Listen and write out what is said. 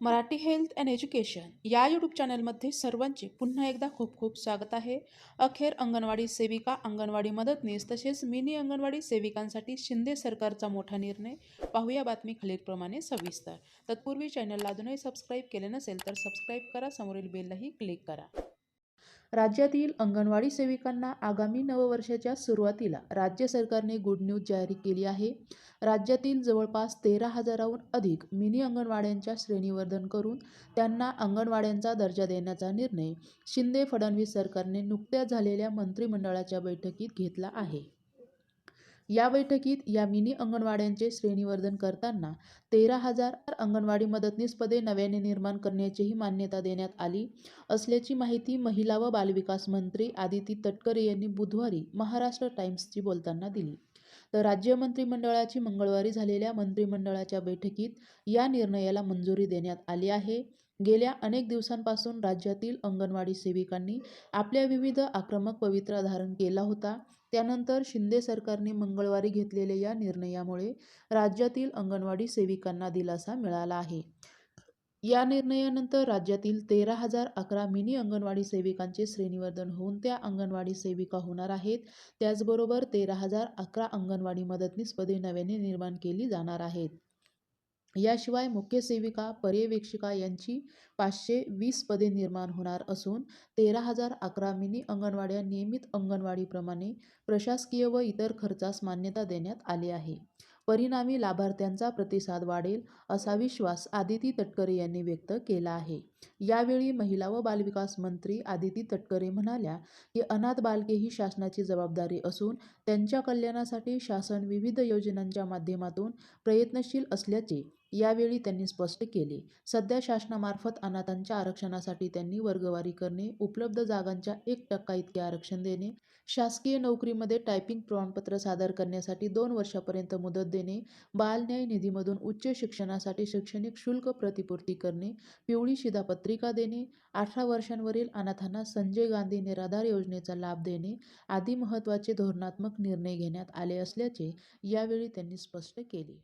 Marathi health and education या YouTube चॅनलमध्ये सर्वांचे पुन्हा एकदा खूप खूप स्वागत आहे. अखेर अंगणवाडी सेविका अंगणवाडी मदतनीस तसेच मिनी अंगणवाडी सेविकांसाठी शिंदे सरकारचा मोठा निर्णय. पाहूया बातमी खालीलप्रमाणे सविस्तर. तत्पूर्वी चॅनलला अजूनही सबस्क्राईब केले नसेल तर सबस्क्राईब करा. समोरील बेललाही क्लिक करा. राज्यातील अंगणवाडी सेविकांना आगामी नववर्षाच्या सुरुवातीला राज्य सरकारने गुड न्यूज जारी केली आहे. राज्यातील जवळपास तेरा हजाराहून अधिक मिनी अंगणवाड्यांच्या श्रेणीवर्धन करून त्यांना अंगणवाड्यांचा दर्जा देण्याचा निर्णय शिंदे फडणवीस सरकारने नुकत्याच झालेल्या मंत्रिमंडळाच्या बैठकीत घेतला आहे. या बैठकीत या मिनी अंगणवाड्यांचे श्रेणीवर्धन करताना तेरा हजार अंगणवाडी मदतनीस पदे नव्याने निर्माण करण्याचीही मान्यता देण्यात आली असल्याची माहिती महिला व बालविकास मंत्री आदिती तटकरे यांनी बुधवारी महाराष्ट्र टाइम्सची बोलताना दिली. तर राज्य मंत्रिमंडळाची मंगळवारी झालेल्या मंत्रिमंडळाच्या बैठकीत या निर्णयाला मंजुरी देण्यात आली आहे. गेल्या अनेक दिवसांपासून राज्यातील अंगणवाडी सेविकांनी आपल्या विविध आक्रमक पवित्रा धारण केला होता. त्यानंतर शिंदे सरकारने मंगळवारी घेतलेल्या या निर्णयामुळे राज्यातील अंगणवाडी सेविकांना दिलासा मिळाला आहे. या निर्णयानंतर राज्यातील तेरा हजार अकरा मिनी अंगणवाडी सेविकांचे श्रेणीवर्धन होऊन त्या अंगणवाडी सेविका होणार आहेत. त्याचबरोबर तेरा हजार अकरा अंगणवाडी मदतनीस पदे नव्याने निर्माण केली जाणार आहेत. याशिवाय मुख्य सेविका पर्यवेक्षिका यांची पाचशे वीस पदे निर्माण होणार असून तेरा हजार अकरा मिनी अंगणवाड्या नियमित अंगणवाडीप्रमाणे प्रशासकीय व इतर खर्चास मान्यता देण्यात आली आहे. परिणामी लाभार्थ्यांचा प्रतिसाद वाढेल असा विश्वास आदिती तटकरे यांनी व्यक्त केला आहे. यावेळी महिला व बालविकास मंत्री आदिती तटकरे म्हणाल्या की अनाथ बालके ही शासनाची जबाबदारी असून त्यांच्या कल्याणासाठी शासन विविध योजनांच्या माध्यमातून प्रयत्नशील असल्याचे यावेळी त्यांनी स्पष्ट केले. सध्या शासनामार्फत अनाथांच्या आरक्षणासाठी त्यांनी वर्गवारी करणे उपलब्ध जागांच्या एक टक्का इतके आरक्षण देणे शासकीय नोकरीमध्ये टायपिंग प्रमाणपत्र सादर करण्यासाठी दोन वर्षापर्यंत मुदत देणे बालन्याय निधीमधून उच्च शिक्षणासाठी शैक्षणिक शुल्क प्रतिपूर्ती करणे पिवळी पत्रिका देणे अठरा वर्षांवरील अनाथांना संजय गांधी निराधार योजनेचा लाभ देणे आदी महत्त्वाचे धोरणात्मक निर्णय घेण्यात आले असल्याचे यावेळी त्यांनी स्पष्ट केले.